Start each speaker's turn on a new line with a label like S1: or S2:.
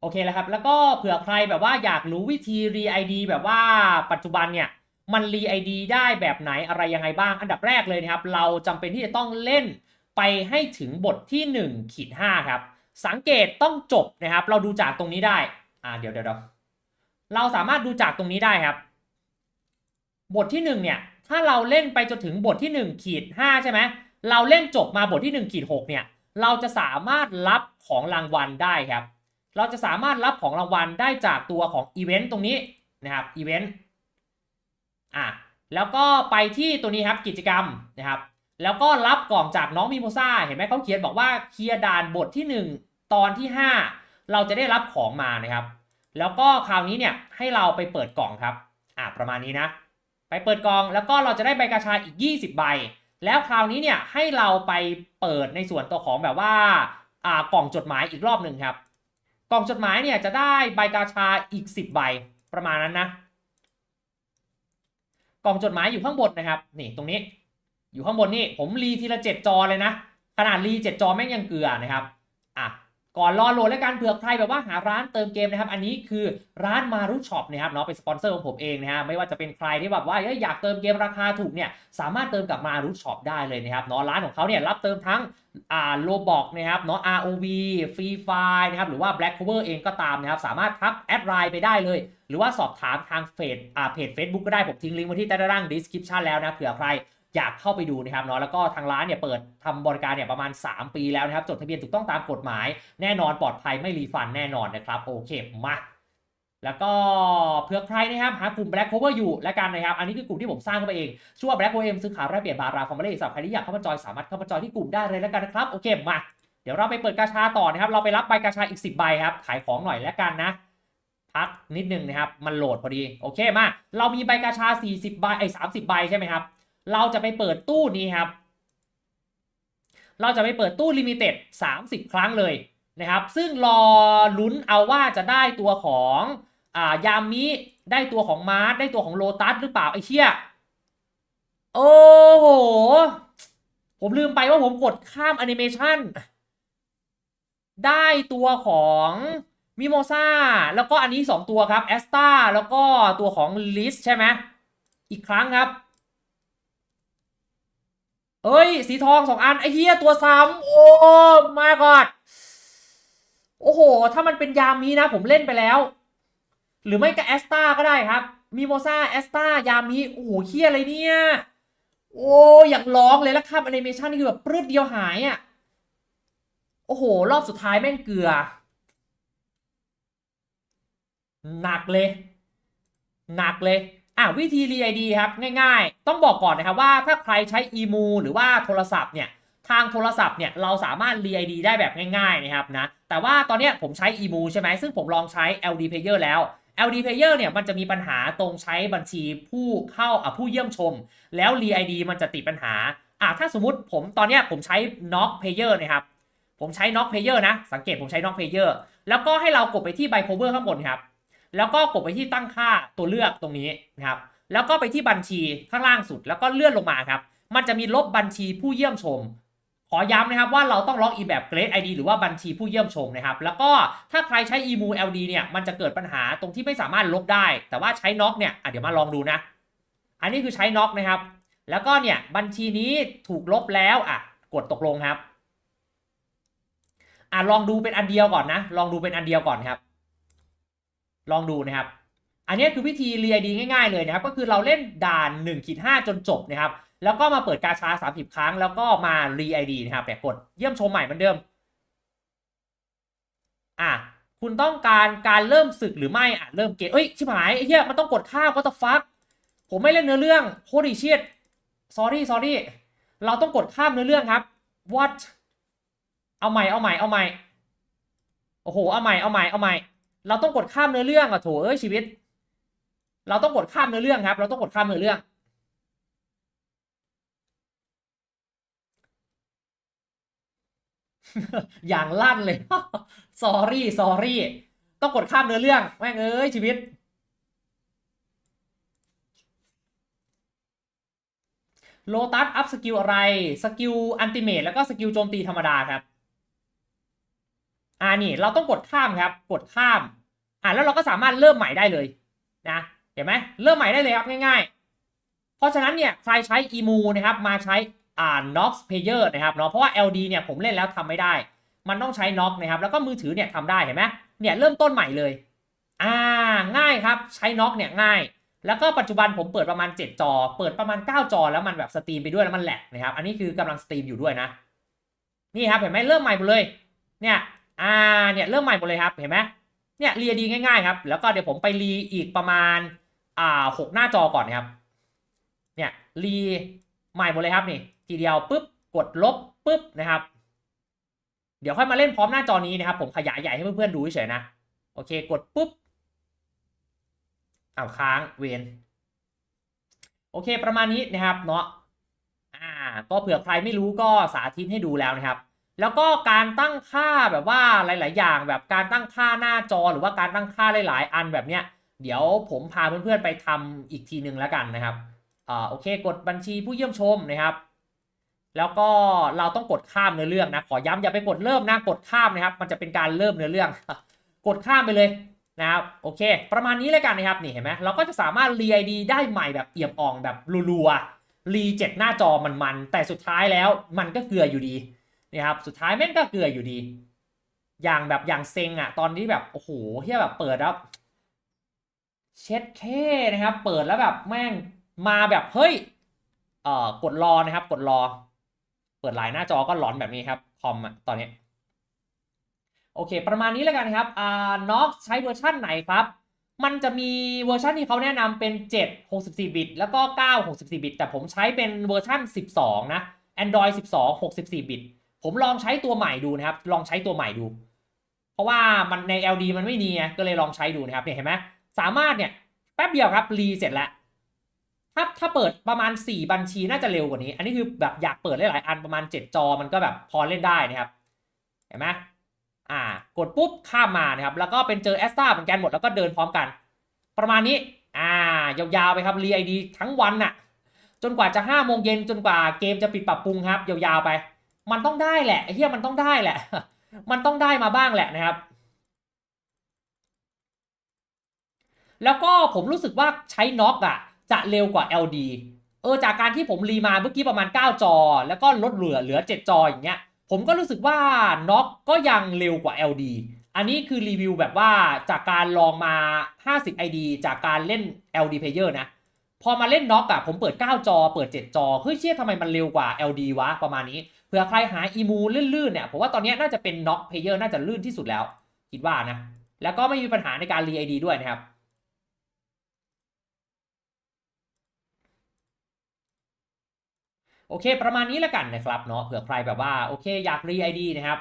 S1: โอเคแล้วครับ แล้วก็เผื่อใครแบบว่าอยากรู้วิธี re ID แบบว่าปัจจุบันเนี่ย มัน re ID ได้แบบไหนอะไรยังไงบ้าง อันดับแรกเลยนะครับ เราจำเป็นที่จะต้องเล่นไปให้ถึงบทที่1ขีด5ครับ สังเกตต้องจบนะครับ เราดูจากตรงนี้ได้ อ่าเดี๋ยวเดี๋ยวเดี๋ยวเราสามารถดูจากตรงนี้ได้ครับ บทที่1เนี่ยถ้าเราเล่นไปจนถึงบทที่1ขีด5ใช่ไหมเราเล่นจบมาบทที่1ขีด6เนี่ย เราจะสามารถรับของรางวัลได้ครับ เราจะสามารถรับของรางวัลได้จากตัวของอีเวนต์ตรงนี้นะครับอีเวนต์อะแล้วก็ไปที่ตัวนี้ครับกิจกรรมนะครับ แล้วก็รับกล่องจากน้องมิโมซ่าเห็นไหมเขาเขียนบอกว่าเคลียร์ด่านบทที่ 1 ตอนที่ 5 เราจะได้รับของมานะครับ แล้วก็คราวนี้เนี่ยให้เราไปเปิดกล่องครับอะประมาณนี้นะ ไปเปิดกล่องแล้วก็เราจะได้ใบกาชาอีก 20 ใบ แล้วคราวนี้เนี่ยให้เราไปเปิดในส่วนตัวของแบบว่าอ่ากล่องจดหมายอีกรอบหนึ่งครับ กล่องจดหมายเนี่ยจะได้ใบกาชาอีก 10 ใบประมาณนั้นนะ กล่องจดหมายอยู่ข้างบนนะครับ นี่ตรงนี้ อยู่ข้างบนนี่ผมรีทีละเจ็ดจอเลยนะ ขนาดรีเจ็ดจอแม่งยังเกลือนะครับ อะ ก่อนรอโหลดและการเผื่อใครแบบว่าหาร้านเติมเกมนะครับ อันนี้คือร้านมารุช็อปนะครับเนาะเป็นสปอนเซอร์ของผมเองนะฮะไม่ว่าจะเป็นใครที่แบบว่าอยากเติมเกมราคาถูกเนี่ยสามารถเติมกับมารุช็อปได้เลยนะครับเนาะร้านของเขาเนี่ยรับเติมทั้ง อ่าโลบอกนะครับเนาะ ROV Free Fire นะครับหรือว่า Black Cover เองก็ตามนะครับ สามารถทักแอดไลน์ไปได้เลย หรือว่าสอบถามทางเฟซอ่าเพจ Facebook ก็ได้ ผมทิ้งลิงก์ไว้ที่ใต้ด้านล่าง description แล้วนะเผื่อใครอยากเข้าไปดูนะครับเนาะแล้วก็ทางร้านเนี่ยเปิดทำบริการเนี่ยประมาณ 3 ปีแล้วนะครับ จดทะเบียนถูกต้องตามกฎหมาย แน่นอนปลอดภัยไม่รีฟันแน่นอนนะครับ โอเคมา แล้วก็เผื่อใครนะครับหากลุ่ม Black Cover อยู่และกันนะครับ อันนี้คือกลุ่มที่ผมสร้างขึ้นมาเองชื่อว่า Black Cover ซื้อขายแลกเปลี่ยนบาราฟอร์มาเลสำหรับใครที่อยากเข้ามาจอยสามารถเข้ามาจอยที่กลุ่มได้เลยแล้วกันนะครับโอเคมาเดี๋ยวเราไปเปิดกาชาต่อนะครับ เราไปรับใบกาชาอีก 10 ใบครับ ขายของหน่อยแล้วกันนะพักนิดนึงนะครับ มันโหลดพอดีโอเคมา เรามีใบกาชา 40 ใบไอ้30ใบใช่ไหมครับ เราจะไปเปิดตู้นี้ครับ เราจะไปเปิดตู้ลิมิเต็ด30 ครั้งเลยนะครับ ซึ่งรอลุ้นเอาว่าจะได้ตัวของ อ่ายามิได้ตัวของมาร์ได้ตัวของโลตัสหรือเปล่าไอ้เชี่ยโอ้โห ผมลืมไปว่าผมกดข้ามแอนิเมชันได้ตัวของมิโมซาแล้วก็อันนี้ 2 ตัวครับแอสตาแล้วก็ตัวของลิสใช่ไหมอีกครั้งครับ เอ้ย สีทองสองอัน ไอ้เหี้ยตัวซ้ำโอ้มาก่อนโอ้โห ถ้ามันเป็นยามีนะ ผมเล่นไปแล้ว หรือไม่ก็แอสตาก็ได้ครับมิโมซาแอสตายามีโอ้โหเหี้ยอะไรเนี่ย โอ้อยากร้องเลยแล้วครับแอนิเมชันนี่คือแบบปรืดเดียวหายอะ โอ้โห รอบสุดท้ายแม่งเกลือ หนักเลย หนักเลยอะวิธี r e ID ครับง่ายๆ ต้องบอกก่อนนะครับว่าถ้าใครใช้อีมูหรือว่าโทรศัพท์เนี่ยทางโทรศัพท์เนี่ยเราสามารถ r e ID ได้แบบง่ายๆนะครับนะแต่ว่าตอนเนี้ยผมใช้อีมูใช่ไหมซึ่งผมลองใช้ LD Player แล้ว LD Player เนี่ยมันจะมีปัญหาตรงใช้บัญชีผู้เข้าอะผู้เยี่ยมชม แล้ว r e ID มันจะติดปัญหาอะถ้าสมมติผมตอนเนี้ยผมใช้ Knock Player นะครับผมใช้ Knock Player นะ สังเกตผมใช้ Knock Player แล้วก็ให้เรากดไปที่ By Cover ข้างบนครับแล้วก็กดไปที่ตั้งค่าตัวเลือกตรงนี้นะครับแล้วก็ไปที่บัญชีข้างล่างสุด แล้วก็เลื่อนลงมาครับมันจะมีลบบัญชีผู้เยี่ยมชม ขอย้ำนะครับว่าเราต้องล็อกอินแบบ Great ID หรือว่าบัญชีผู้เยี่ยมชมนะครับ แล้วก็ถ้าใครใช้ emu ld เนี่ยมันจะเกิดปัญหาตรงที่ไม่สามารถลบได้ แต่ว่าใช้น็อกเนี่ยอะเดี๋ยวมาลองดูนะ อันนี้คือใช้น็อกนะครับ แล้วก็เนี่ยบัญชีนี้ถูกลบแล้วอะกดตกลงครับอะลองดูเป็นอันเดียวก่อนนะ ลองดูเป็นอันเดียวก่อนครับ ลองดูนะครับ อันนี้คือวิธีเรียดีง่ายๆเลยนะครับก็คือเราเล่นด่าน1ขีด5จนจบนะครับแล้วก็มาเปิดกาชา 30 ครั้ง แล้วก็มารีไอดีนะครับแต่กดเยี่ยมชมใหม่เหมือนเดิมอะคุณต้องการการเริ่มศึกหรือไม่อะเริ่มเกมเอ้ยชิบหายไอ้เหี้ยมันต้องกดข้ามก็ต้องฟักผมไม่เล่นเนื้อเรื่องโคตรเชียด sorry sorry เราต้องกดข้ามเนื้อเรื่องครับ what เอาใหม่เอาใหม่เอาใหม่โอ้โหเอาใหม่เอาใหม่เอาใหม่เราต้องกดข้ามเนื้อเรื่องอะโถเอ้ยชีวิต เราต้องกดข้ามเนื้อเรื่องครับ เราต้องกดข้ามเนื้อเรื่อง อย่างลั่นเลย sorry sorry ต้องกดข้ามเนื้อเรื่อง แม่งเอ้ยชีวิต โลตัสอัพสกิลอะไร สกิลอันติเมตแล้วก็สกิลโจมตีธรรมดาครับ อ่านี่ เราต้องกดข้ามครับ กดข้าม อ่าแล้วเราก็สามารถเริ่มใหม่ได้เลยนะ ห็นไหมเริ่มใหม่ได้เลยครับง่ายๆ เพราะฉะนั้นเนี่ยใครใช้ emu นะครับมาใช้อ่า nox player นะครับเนาะเพราะว่า ld เนี่ยผมเล่นแล้วทำไม่ได้ มันต้องใช้ nox นะครับแล้วก็มือถือเนี่ยทำได้เห็นไหมเนี่ยเริ่มต้นใหม่เลยอ่าง่ายครับใช้ nox เนี่ยง่าย แล้วก็ปัจจุบันผมเปิดประมาณ 7 จอ เปิดประมาณ 9 จอ แล้วมันแบบสตรีมไปด้วยแล้วมันแหลกนะครับอันนี้คือกำลังสตรีมอยู่ด้วยนะนี่ครับเห็นไหมเริ่มใหม่หมดเลยเนี่ยอ่าเนี่ยเริ่มใหม่หมดเลยครับเห็นไหมเนี่ยเรียดีง่ายๆครับแล้วก็เดี๋ยวผมไปรีอีกประมาณ อ่าหกหน้าจอก่อนนะครับ เนี่ยรีใหม่หมดเลยครับนี่ ทีเดียวปุ๊บกดลบปุ๊บนะครับ เดี๋ยวค่อยมาเล่นพร้อมหน้าจอนี้นะครับ ผมขยายใหญ่ให้เพื่อนๆดูเฉยๆนะ โอเคกดปุ๊บอ้าวค้างเวนโอเคประมาณนี้นะครับเนาะอ่า ก็เผื่อใครไม่รู้ก็สาธิตให้ดูแล้วนะครับ แล้วก็การตั้งค่าแบบว่าหลาย ๆ อย่างแบบการตั้งค่าหน้าจอหรือว่าการตั้งค่าหลาย ๆ อันแบบเนี้ย เดี๋ยวผมพาเพื่อนๆไปทำอีกทีหนึ่งแล้วกันนะครับอ่าโอเคกดบัญชีผู้เยี่ยมชมนะครับ แล้วก็เราต้องกดข้ามเนื้อเรื่องนะขอย้ำอย่าไปกดเริ่มนะกดข้ามนะครับ มันจะเป็นการเริ่มเนื้อเรื่อง กดข้ามไปเลยนะครับโอเค ประมาณนี้เลยกันนะครับนี่เห็นไหมเราก็จะสามารถรีไอดีได้ใหม่แบบเอี่ยมอ่องแบบรัวๆรีเจ็ดหน้าจอมันๆแต่สุดท้ายแล้วมันก็เกลืออยู่ดีนี่ครับสุดท้ายแม่งก็เกลืออยู่ดี อย่างแบบอย่างเซ็งอะตอนนี้แบบโอ้โหเฮียแบบเปิดแล้ว เช็ดแค่นะครับ เปิดแล้วแบบแม่งมาแบบเฮ้ยเอ่อกดรอนะครับ กดรอ เปิดหลายหน้าจอก็หลอนแบบนี้ครับคอมอะตอนนี้ โอเค ประมาณนี้แล้วกันครับอ่า Nox ใช้เวอร์ชั่นไหนครับ มันจะมีเวอร์ชันที่เขาแนะนำเป็น 7 64 บิต แล้วก็ 9 64 บิต แต่ผมใช้เป็นเวอร์ชัน12 นะ Android 12 64 บิต ผมลองใช้ตัวใหม่ดูนะครับ ลองใช้ตัวใหม่ดู เพราะว่ามันใน LD มันไม่มีไงก็เลยลองใช้ดูนะครับเนี่ยเห็นไหม สามารถเนี่ยแป๊บเดียวครับรีเสร็จแล้วถ้าถ้าเปิดประมาณ 4 บัญชีน่าจะเร็วกว่านี้ อันนี้คือแบบอยากเปิดหลายๆอันประมาณ 7 จอมันก็แบบพอเล่นได้นะครับ เห็นไหมอ่ากดปุ๊บข้ามมานะครับ แล้วก็เป็นเจอแอสตาเหมือนกันหมดแล้วก็เดินพร้อมกัน ประมาณนี้อ่ายาวๆไปครับรีไอดีทั้งวันน่ะจนกว่าจะ5โมงเย็นจนกว่าเกมจะปิดปรับปรุงครับยาวๆไป มันต้องได้แหละเหี้ยมันต้องได้แหละ มันต้องได้มาบ้างแหละนะครับ แล้วก็ผมรู้สึกว่าใช้น็อกอะ จะเร็วกว่า LD เออจากการที่ผมรีมาเมื่อกี้ประมาณ 9 จอ แล้วก็ลดเหลือเหลือ 7 จออย่างเงี้ยผมก็รู้สึกว่าน็อกก็ยังเร็วกว่า LD อันนี้คือรีวิวแบบว่าจากการลองมา 50 ID จากการเล่น LD player นะ พอมาเล่นน็อกอะผมเปิด 9 จอ เปิด 7 จอ เฮ้ยเชี่ยทำไมมันเร็วกว่า LD วะ ประมาณนี้ เผื่อใครหาอีมูลื่นๆเนี่ย ผมว่าตอนนี้น่าจะเป็นน็อกเพลเยอร์น่าจะลื่นที่สุดแล้ว คิดว่านะ แล้วก็ไม่มีปัญหาในการรีไอดีด้วยนะครับ โอเค ประมาณนี้ละกันนะครับเนาะเผื่อใครแบบว่าโอเคอยากรีไอดีนะครับ